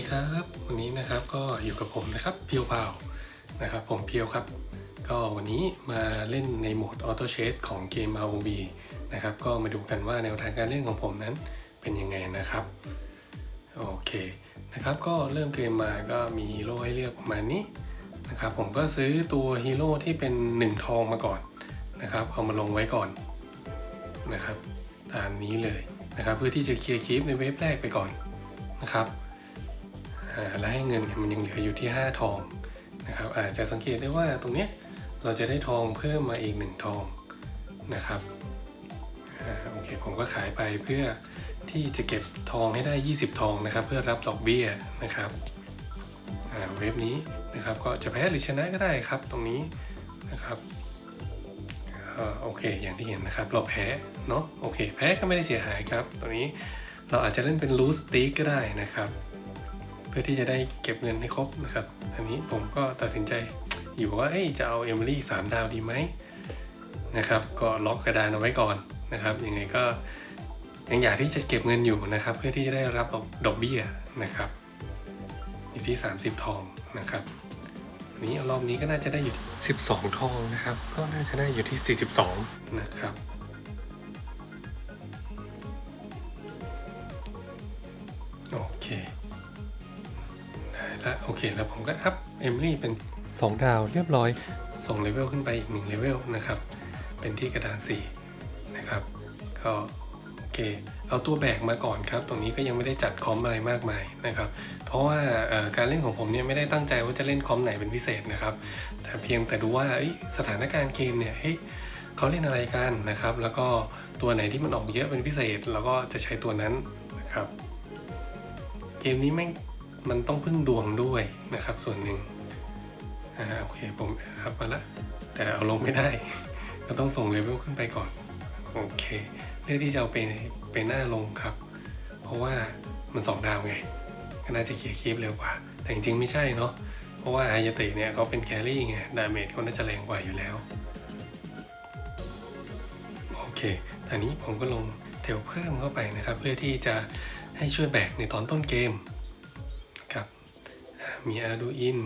ดีครับ วันนี้นะครับก็อยู่กับผมนะครับเพียวพาวนะครับผมเพียวครับ ก็วันนี้มาเล่นในโหมดออโต้เชดของเกม ROV นะครับก็มาดูกันว่าแนวทางการเล่นของผมนั้นเป็นยังไงนะครับ โอเคนะครับก็เริ่มเกมมาก็มีฮีโร่ให้เลือกประมาณนี้นะครับผมก็ซื้อตัวฮีโร่ที่เป็น 1 ทองมาก่อนนะครับเอามาลงไว้ก่อนนะครับตามนี้เลยนะครับเพื่อที่จะเคลียร์คลิปในเว็บแรกไปก่อนนะครับ และให้เงินมันยังเหลืออยู่ที่ 5 ทองนะครับอาจจะสังเกตได้ว่าตรงเนี้ยเราจะได้ทองเพิ่มมาอีก 1 ทองนะครับอโอเคผมก็ขายไปเพื่อที่จะเก็บทองให้ได้ 20 ทองนะครับ เพื่อรับดอกเบี้ยนะครับเว็บนี้นะครับก็จะแพ้หรือชนะก็ได้ครับตรงนี้นะครับอโอเคอย่างที่เห็นนะครับ เราแพ้เนาะโอเค แพ้ก็ไม่ได้เสียหายครับ ตรงนี้เราอาจจะเล่นเป็นลูสตีก็ได้นะครับ เพื่อที่จะได้เก็บเงินให้ครบนะครับอันนี้ผมก็ตัดสินใจอยู่ว่าจะเอาเอมิลี่สามดาวดีไหมนะครับก็ล็อกกระดานเอาไว้ก่อนนะครับยังไงก็ยังอยากที่จะเก็บเงินอยู่นะครับ เพื่อที่จะได้รับดอกเบี้ยนะครับ อยู่ที่ 30 ทองนะครับนี้รอบนี้ก็น่าจะได้อยู่ที่12 ทองนะครับ ก็น่าจะได้อยู่ที่ 42 นะครับ เคแล้วผมก็อัพเอมิลี่เป็น 2 ดาวเรียบร้อยส่งเลเวลขึ้นไปอีก1เลเวลนะครับ เป็นที่กระดาน4นะครับก็โอเค เอาตัวแบกมาก่อนครับ ตรงนี้ก็ยังไม่ได้จัดคอมอะไรมากมายนะครับ เพราะว่าเอ่อการเล่นของผมเนี่ยไม่ได้ตั้งใจว่าจะเล่นคอมไหนเป็นพิเศษนะครับ แต่เพียงแต่ดูว่าเอ้ยสถานการณ์เกมเนี่ยเฮ้ยเขาเล่นอะไรกันนะครับ แล้วก็ตัวไหนที่มันออกเยอะเป็นพิเศษเราก็จะใช้ตัวนั้นนะครับ เกมนี้แม่ง มันต้องพึ่งดวงด้วยนะครับ ส่วนหนึ่งอ่าโอเคผมครับมาละแต่เอาลงไม่ได้ก็ต้องส่งเลเวลขึ้นไปก่อน โอเคเลือกที่จะเอาไปไปหน้าลงครับ เพราะว่ามันสองดาวไงก็น่าจะเคลียร์คลิปเร็วกว่า แต่จริงๆไม่ใช่เนาะเพราะว่าอายาตะเนี่ยเขาเป็นแครี่ไงดาเมจเขาน่าจะแรงกว่าอยู่แล้วโอเคตอนนี้ผมก็ลงเทลเพิ่มเข้าไปนะครับ เพื่อที่จะให้ช่วยแบกในตอนต้นเกม มีอาดูอิน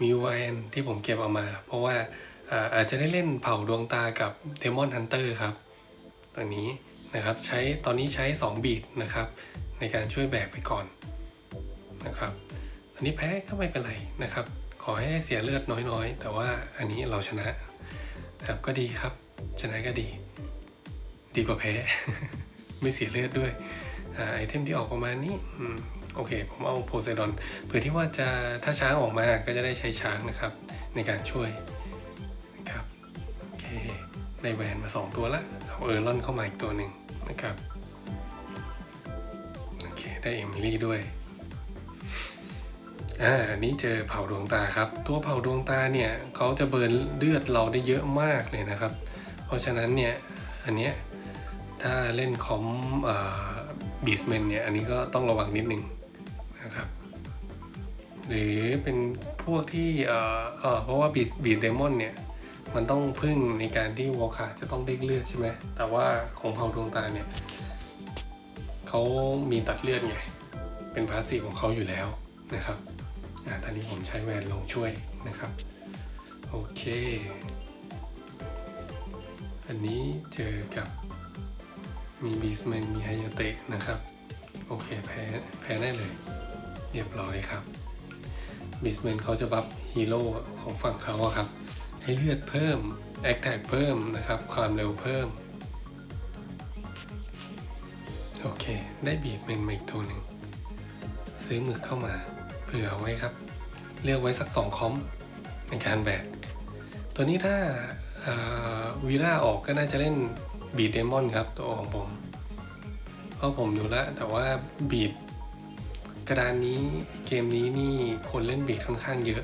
มีวานที่ผมเก็บเออกมา เพราะว่าอาอาจจะได้เล่นเผ่าดวงตากับเดมอนฮันเตอร์ครับตัวนี้นะครับใช้ตอนนี้ใช้ 2 บีทนะครับ ในการช่วยแบกไปก่อนนะครับ อันนี้แพ้ก็ไม่เป็นไรนะครับ ขอให้เสียเลือดน้อยๆ แต่ว่าอันนี้เราชนะครับก็ดีครับ ชนะก็ดี ดีกว่าแพ้ ไม่เสียเลือดด้วยอไอเทมที่ออกประมาณนี้ โอเค ผมเอาโพไซดอนเผื่อที่ว่าจะถ้าช้างออกมาก็จะได้ใช้ช้างนะครับ ในการช่วยนะครับโอเคได้แวนมา 2 ตัวละเอาเออร์ลอนเข้ามาอีกตัวหนึ่งนะครับโอเคได้เอมิลี่ด้วยอ่าอันนี้เจอเผาดวงตาครับ ตัวเผาดวงตาเนี่ยเขาจะเบิร์นเลือดเราได้เยอะมากเลยนะครับ เพราะฉะนั้นเนี่ยอันเนี้ยถ้าเล่นคอมบีสเมนเนี่ยอันนี้ก็ต้องระวังนิดนึง หรือเป็นพวกที่เอ่อเอ่อเพราะว่าบีบีเดมอนเนี่ย มันต้องพึ่งในการที่วอลคาจะต้องเด้งเลือดใช่ไหมแต่ว่าของเผาดวงตาเนี่ยเขามีตัดเลือดไง เป็นพาสซีฟของเขาอยู่แล้วนะครับอ่าตอนนี้ผมใช้แวนลงช่วยนะครับ โอเค อันนี้เจอกับมีบีสแมนมีไฮยาเตะนะครับ โอเคแพ้แพ้ได้เลย เรียบร้อยครับ บิสแมนเขาจะบัฟฮีโร่ของฝั่งเขาครับ ให้เลือดเพิ่มแอคแท็กเพิ่มนะครับ ความเร็วเพิ่ม โอเค ได้บีดเมนมาอีกตัวหนึ่ง ซื้อหมึกเข้ามาเผื่อไว้ครับ เลือกไว้สักสองคอมในการแบก ตัวนี้ถ้าวีล่าออกก็น่าจะเล่นบีดเดมอนครับ ตัวของผม เพราะผมดูแล้วแต่ว่าบีด กระดานนี้เกมนี้นี่คนเล่นบีดค่อนข้างเยอะ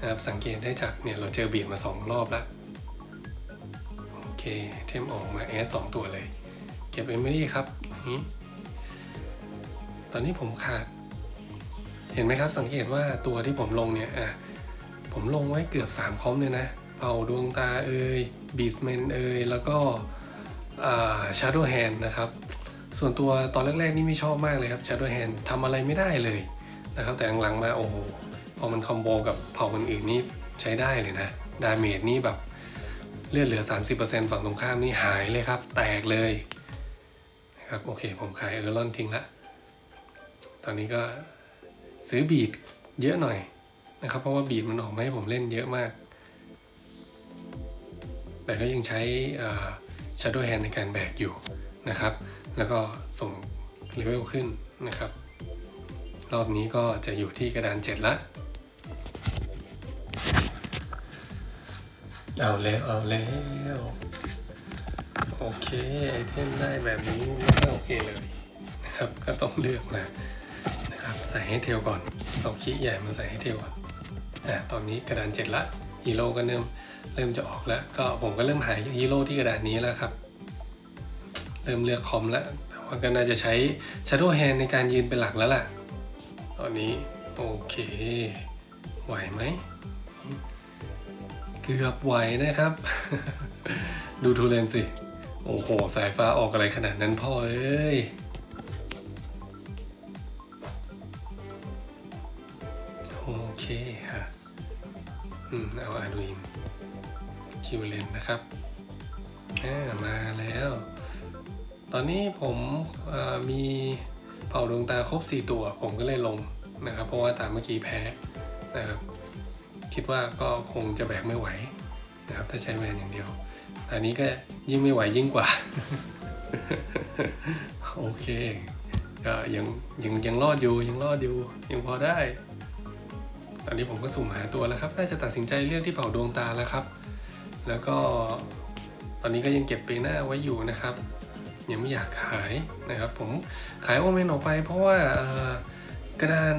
นะครับสังเกตได้จากเนี่ยเราเจอบีดมาสองรอบแล้วโอเคเทมออกมาแอสสองตัวเลย เก็บเอมิลี่ครับตอนนี้ผมขาด เห็นไหมครับสังเกตว่าตัวที่ผมลงเนี่ยอะผมลงไว้เกือบ 3 คอมเลยนะเป่าดวงตาเอ่ยบีสแมนเอ่ยแล้วก็ชาร์โดแฮนนะครับ ส่วนตัวตอนแรกๆนี่ไม่ชอบมากเลยครับ Shadow Hand ทำอะไรไม่ได้เลยนะครับ แต่หลังๆมาโอ้โหพอมันคอมโบกับเผ่าคนอื่นนี่ใช้ได้เลยนะ ดาเมจนี่แบบเลือดเหลือ 30%ฝั่งตรงข้ามนี่หายเลยครับ แตกเลยนะครับโอเค ผมขายเออร์ลอนทิ้งละ ตอนนี้ก็ซื้อบีดเยอะหน่อยนะครับ เพราะว่าบีดมันออกมาให้ผมเล่นเยอะมาก แต่ก็ยังใช้ชาร์โดแฮนในการแบกอยู่ นะครับ แล้วก็ส่งเลเวลขึ้นนะครับ รอบนี้ก็จะอยู่ที่กระดานเจ็ดละ เอาแล้ว เอาแล้ว โอเคไอเทมได้แบบนี้ไม่โอเคเลยนะครับ ก็ต้องเลือกมานะครับ ใส่ให้เทลก่อนเอาขี้ใหญ่มาใส่ให้เทลก่อนอะตอนนี้กระดานเจ็ดละฮีโร่ก็เริ่มเริ่มจะออกแล้ว ก็ผมก็เริ่มหายฮีโร่ที่กระดานนี้แล้วครับ เริ่มเลือกคอมแล้วแต่ว่าก็น่าจะใช้ Shadow Hand ในการยืนเป็นหลักแล้วล่ะ ตอนนี้ โอเค ไหวไหม เกือบไหวนะครับ ดูทูเลนสิ โอ้โห สายฟ้าออกอะไรขนาดนั้นพ่อเอ้ยโอเคฮะอืม เอาอาดูอินคิวเลนนะครับอ่ามาแล้ว ตอนนี้ผมมีเป่าดวงตาครบ 4 ตัว ผมก็เลยลงนะครับ เพราะว่าตาเมื่อกี้แพ้นะครับ คิดว่าก็คงจะแบกไม่ไหวนะครับ ถ้าใช้แวนอย่างเดียวอันนี้ก็ยิ่งไม่ไหวยิ่งกว่า โอเคก็ยังยังยังรอดอยู่ยังรอดอยู่ยังพอได้ ตอนนี้ผมก็สุ่มหาตัวแล้วครับน่าจะตัดสินใจเลือกที่เป่าดวงตาแล้วครับ แล้วก็ตอนนี้ก็ยังเก็บเปหน้าไว้อยู่นะครับ ยังไม่อยากขายนะครับผมขายโอเมนออกไป เพราะว่ากระดาน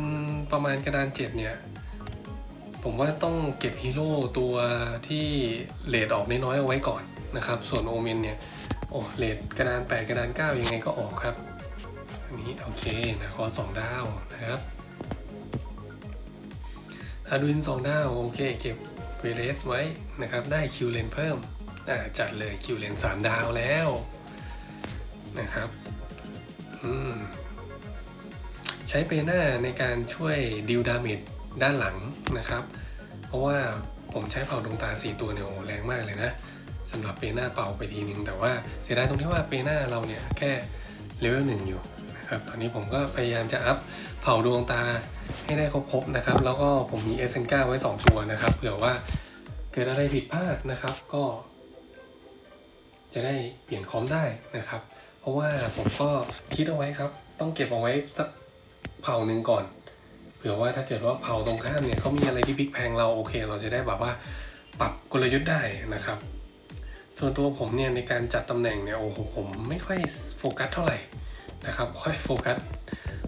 ประมาณกระดานเจ็ดเนี่ยผมว่าต้องเก็บฮีโร่ตัวที่เลดออกน้อยๆเอาไว้ก่อนนะครับ ส่วนโอเมนเนี่ยโอ้เลดกระดาน 8 กระดาน 9 ยังไงก็ออกครับ อันนี้โอเคนะคอสองดาวนะครับอาดวินสองดาวโอเคเก็บเวเรสไว้นะครับ ได้คิวเลนเพิ่มอ่าจัดเลยคิวเลน3ดาวแล้ว นะครับใช้เปหน้าในการช่วยดิวดาเมจด้านหลังนะครับ เพราะว่าผมใช้เป่าดวงตา 4 ตัวเนี่ยโอ้แรงมากเลยนะสำหรับเปหน้าเป่าไปทีนึง แต่ว่าเสียดายตรงที่ว่าเปหน้าเราเนี่ยแค่เลเวลหนึ่งอยู่นะครับตอนนี้ผมก็พยายามจะอัพเผาดวงตาให้ได้ครบๆนะครับ แล้วก็ผมมีเอสเซนก้าไว้ 2 ตัวนะครับเผื่อว่าเกิดอะไรผิดพลาดนะครับก็ จะได้เปลี่ยนคอมได้นะครับ เพราะว่าผมก็คิดเอาไว้ครับ ต้องเก็บเอาไว้สักเผ่าหนึ่งก่อน เผื่อว่าถ้าเกิดว่าเผ่าตรงข้ามเนี่ยเขามีอะไรที่พลิกแพงเราโอเค เราจะได้แบบว่าปรับกลยุทธ์ได้นะครับ ส่วนตัวผมเนี่ยในการจัดตำแหน่งเนี่ยโอ้โหผมไม่ค่อยโฟกัสเท่าไหร่นะครับ ค่อยโฟกัส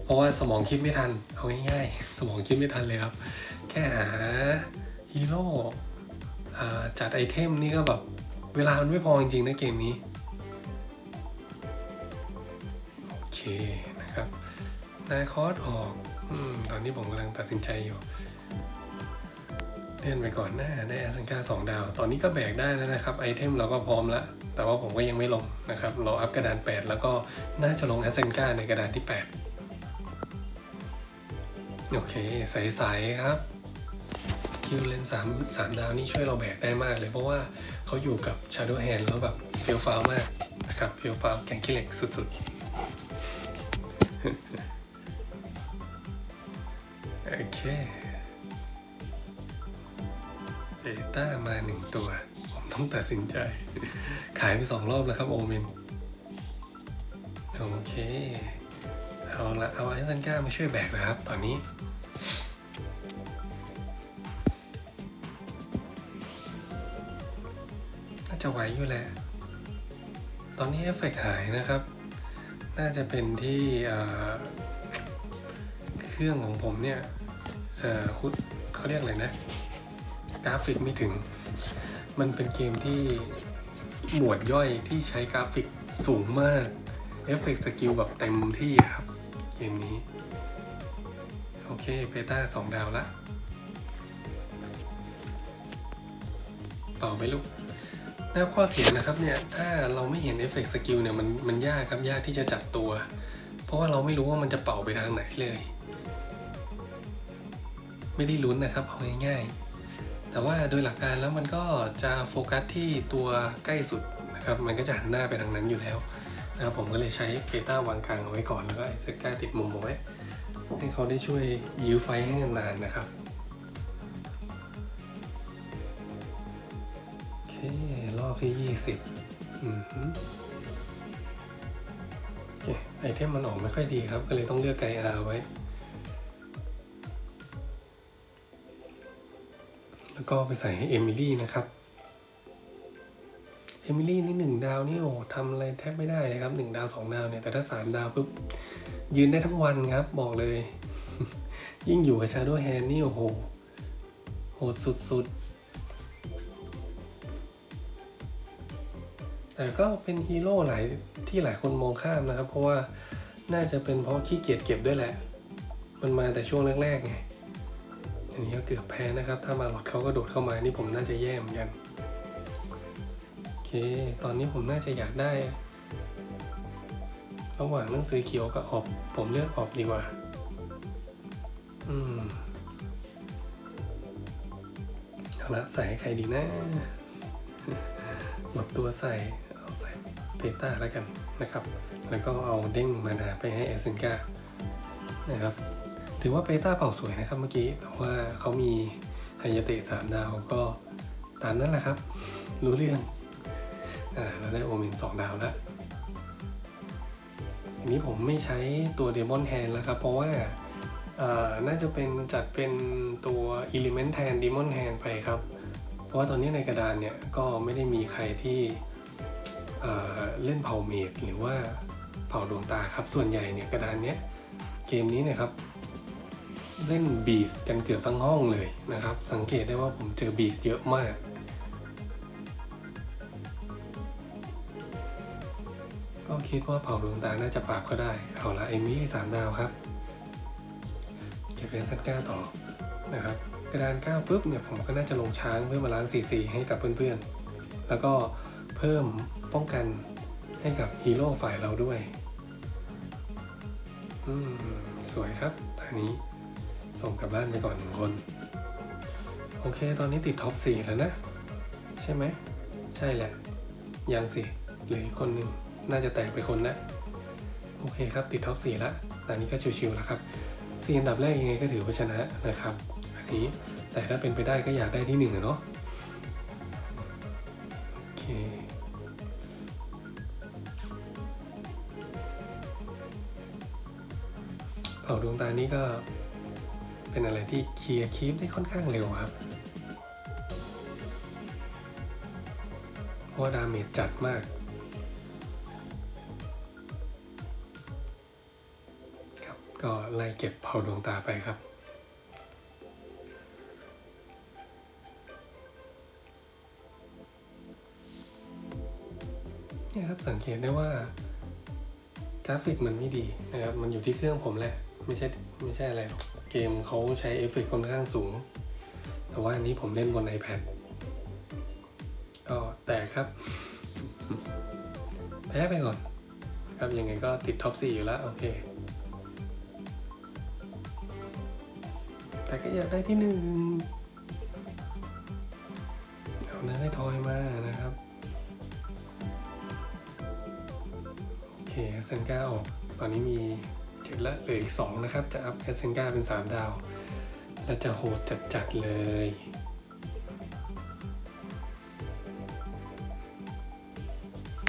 เพราะว่าสมองคิดไม่ทันเอาง่ายๆ สมองคิดไม่ทันเลยครับ แค่หาฮีโร่อ่าจัดไอเทมนี่ก็แบบเวลามันไม่พอจริงๆนะเกมนี้ นะครับนายคอร์สออกอตอนนี้ผมกำลังตัดสินใจอยู่เลื่อนไปก่อนหน้าได้แอสเซนกาสองดาว ตอนนี้ก็แบกได้แล้วนะครับ ไอเทมเราก็พร้อมแล้ว แต่ว่าผมก็ยังไม่ลงนะครับ เราอัพกระดาน 8 แล้วก็น่าจะลงแอสเซนกาในกระดานที่ 8 โอเค ใสๆครับ คิวเลนสามสามดาวนี่ช่วยเราแบกได้มากเลย เพราะว่าเขาอยู่กับ Shadow Hand แล้วแบบเฟียวฟ้าวมากนะครับเฟียวฟ้าวแกงขี้เหล็กสุดๆ โอเคเบต้ามาหนึ่งตัว ผมต้องตัดสินใจ ขายไปสองรอบแล้วครับโอเมนโอเคเอาละเอาไอซันก้ามาช่วยแบกนะครับ ตอนนี้ น่าจะไหวอยู่แหละ ตอนนี้เอฟเฟกต์หายนะครับ น่าจะเป็นที่เครื่องของผมเนี่ยคุณเขาเรียกอะไรนะ กราฟิกไม่ถึง มันเป็นเกมที่หมวดย่อยที่ใช้กราฟิกสูงมากเอฟเฟกต์สกิลแบบเต็มที่ครับ เกมนี้ โอเคเบต้าสองดาวละ ต่อไปลูก หน้าข้อเสียนะครับเนี่ยถ้าเราไม่เห็นเอฟเฟกต์สกิลเนี่ยมันมันยากครับยากที่จะจับตัว เพราะว่าเราไม่รู้ว่ามันจะเป่าไปทางไหนเลย ไม่ได้ลุ้นนะครับเอาง่ายๆ แต่ว่าโดยหลักการแล้วมันก็จะโฟกัสที่ตัวใกล้สุดนะครับมันก็จะหันหน้าไปทางนั้นอยู่แล้วนะครับผมก็เลยใช้เบต้าวางกลางเอาไว้ก่อนแล้วก็เซก้าติดมุมเอาไว้ให้เขาได้ช่วยยื้อไฟให้นานๆนะครับ รอบที่20อืมโอเคไอเทมมันออกไม่ค่อยดีครับ ก็เลยต้องเลือกไกอาไว้ แล้วก็ไปใส่ให้เอมิลี่นะครับ เอมิลี่นี่หนึ่งดาวนี่โอ้ทำอะไรแทบไม่ได้เลยครับหนึ่งดาวสองดาวเนี่ย แต่ถ้าสามดาวปุ๊บยืนได้ทั้งวันครับ บอกเลย ยิ่งอยู่กับ Shadow Hand นี่โอ้โหโหดสุดๆ แต่ก็เป็นฮีโร่หลายที่หลายคนมองข้ามนะครับ เพราะว่าน่าจะเป็นเพราะขี้เกียจเก็บด้วยแหละ มันมาแต่ช่วงแรกๆไงอันนี้ก็เกือบแพ้นะครับ ถ้ามาหลอดเขาก็โดดเข้ามานี่ผมน่าจะแย่เหมือนกันโอเค ตอนนี้ผมน่าจะอยากได้ ระหว่างหนังสือเขียวกับออบผมเลือกออบดีกว่า อืมเอาละใส่ให้ใครดีนะหมดตัวใส่ เอาใส่เบต้าแล้วกันนะครับ แล้วก็เอาเด้งมานาไปให้เอเซนกานะครับ ถือว่าเบต้าเป่าสวยนะครับเมื่อกี้แต่ว่าเขามีไฮยเตะสามดาวก็ตามนั้นแหละครับ รู้เรื่องอ่าเราได้โอเมนสองดาวแล้วอันนี้ผมไม่ใช้ตัวเดมอนแทนแล้วครับ เพราะว่าน่าจะเป็นจัดเป็นตัว Element แทน Demon Hand ไปครับ เพราะว่าตอนนี้ในกระดานเนี่ยก็ไม่ได้มีใครที่ เเล่นเผาเมดหรือว่าเผาดวงตาครับ ส่วนใหญ่เนี่ยกระดานเนี้ยเกมนี้นะครับ เล่นบีสกันเกือบทั้งห้องเลยนะครับ สังเกตได้ว่าผมเจอบีสเยอะมากก็คิดว่าเผาดวงตาน่าจะปราบก็ได้ เอาละเอมิลี่สามดาวครับเก็บเป็นซันก้าต่อนะครับกระดานเก้าปุ๊บเนี่ยผมก็น่าจะลงช้างเพื่อมาล้าง CC ให้กับเพื่อนๆ แล้วก็ พิ่มป้องกันให้กับฮีโร่ฝ่ายเราด้วย อืม สวยครับตอนนี้ ส่งกลับบ้านไปก่อนหนึ่งคน โอเค ตอนนี้ติดท็อป 4 แล้วนะ ใช่ไหม ใช่แหละ ยังสิเหลืออีกคนหนึ่งน่าจะแตกไปคนละโอเคครับ ติดท็อป 4 แล้วตอนนี้ก็ชิวๆแล้วครับสี่อันดับแรกยังไงก็ถือว่าชนะนะครับ อันนี้ แต่ถ้าเป็นไปได้ก็อยากได้ที่หนึ่งเนาะ เป็นอะไรที่เคลียร์คีปได้ค่อนข้างเร็วครับ เพราะว่าดาเมจจัดมาก ครับก็ไล่เก็บเผาดวงตาไปครับนี่ครับสังเกตได้ว่ากราฟิกมันไม่ดีนะครับ มันอยู่ที่เครื่องผมแหละ ไม่ใช่ไม่ใช่อะไรหรอก เกมเขาใช้เอฟเฟกต์ค่อนข้างสูง แต่ว่าอันนี้ผมเล่นบน iPad ก็แตกครับ แพ้ไปก่อน ครับยังไงก็ติดท็อป4อยู่แล้ว โอเค แต่ก็อยากได้ที่หนึ่งเอาเนื้อให้ทอยมานะครับ โอเคเซนก้าออก ตอนนี้มี เจ็ดละเหลืออีก 2 นะครับ จะอัพเซนกาเป็น 3 ดาว แล้วจะโหดจัดๆเลย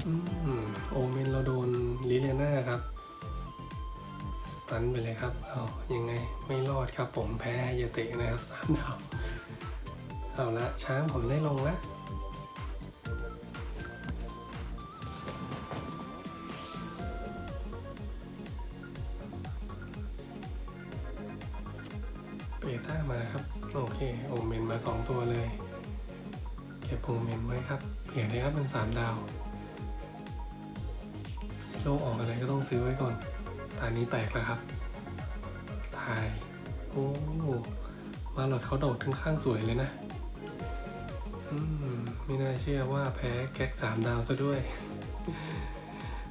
อืมโอเมนเราโดนลิเลียนาครับ สตันไปเลยครับ เอายังไงไม่รอดครับผมแพ้ยาเตะนะครับสามดาว เอาละช้างผมได้ลงแล้ว เบต้ามาครับ โอเคโอเมนมาสองตัวเลย เก็บโอเมนไว้ครับเผื่อได้ครับเป็นสามดาว โลกออกอะไรก็ต้องซื้อไว้ก่อนตานี้แตกแล้วครับตายโอ้มาหลอดเขาโดดถึงข้างสวยเลยนะ อืม ไม่น่าเชื่อว่าแพ้แก๊กสามดาวซะด้วย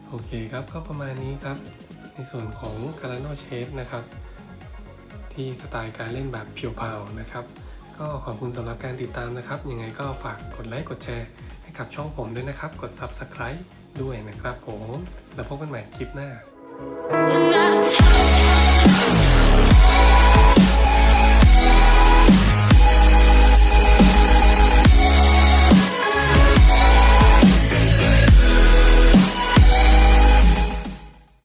โอเคครับก็ประมาณนี้ครับ ในส่วนของ c a r a n o Chase นะครับ ที่สไตล์การเล่นแบบเพียวพาวนะครับ ก็ขอบคุณสำหรับการติดตามนะครับ ยังไงก็ฝากกดไลค์กดแชร์ให้กับช่องผมด้วยนะครับ กด Subscribe ด้วยนะครับผม แล้วพบกันใหม่คลิปหน้า